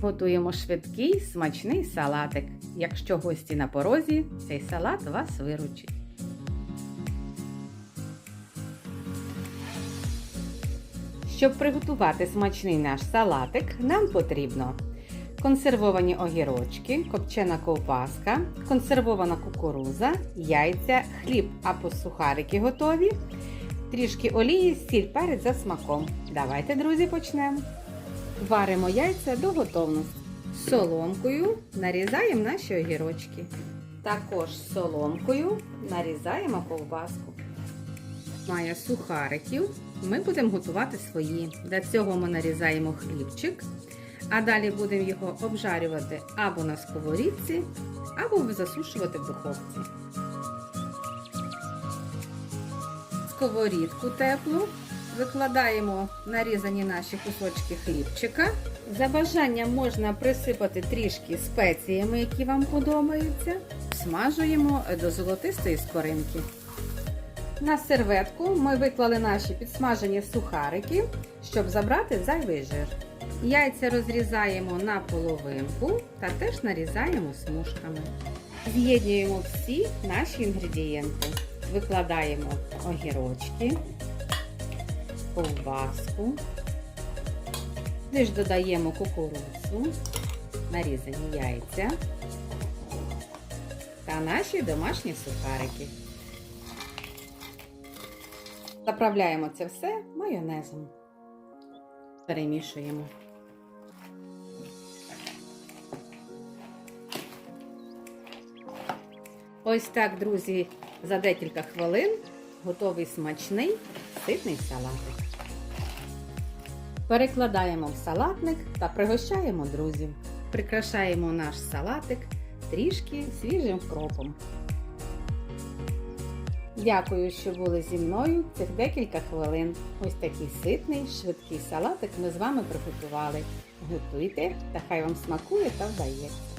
Готуємо швидкий смачний салатик. Якщо гості на порозі, цей салат вас виручить. Щоб приготувати смачний наш салатик, нам потрібно консервовані огірочки, копчена ковбаска, консервована кукуруза, яйця, хліб або сухарики готові, трішки олії, сіль, перець за смаком. Давайте, друзі, почнемо. Варимо яйця до готовності. Соломкою нарізаємо наші огірочки. Також соломкою нарізаємо ковбаску. Має сухариків. Ми будемо готувати свої. Для цього ми нарізаємо хлібчик, а далі будемо його обжарювати або на сковорідці, або засушувати в духовці. Сковорідку теплу викладаємо нарізані наші кусочки хлібчика. За бажанням можна присипати трішки спеціями, які вам подобаються. Смажуємо до золотистої скоринки. На серветку ми виклали наші підсмажені сухарики, щоб забрати зайвий жир. Яйця розрізаємо на половинку та теж нарізаємо смужками. З'єднуємо всі наші інгредієнти. Викладаємо огірочки, ковбаску, теж додаємо кукурудзу, нарізані яйця та наші домашні сухарики. Заправляємо це все майонезом. Перемішуємо. Ось так, друзі, за декілька хвилин готовий смачний ситний салатик. Перекладаємо в салатник та пригощаємо друзів. Прикрашаємо наш салатик трішки свіжим кропом. Дякую, що були зі мною цих декілька хвилин. Ось такий ситний, швидкий салатик ми з вами приготували. Готуйте та хай вам смакує та вдається.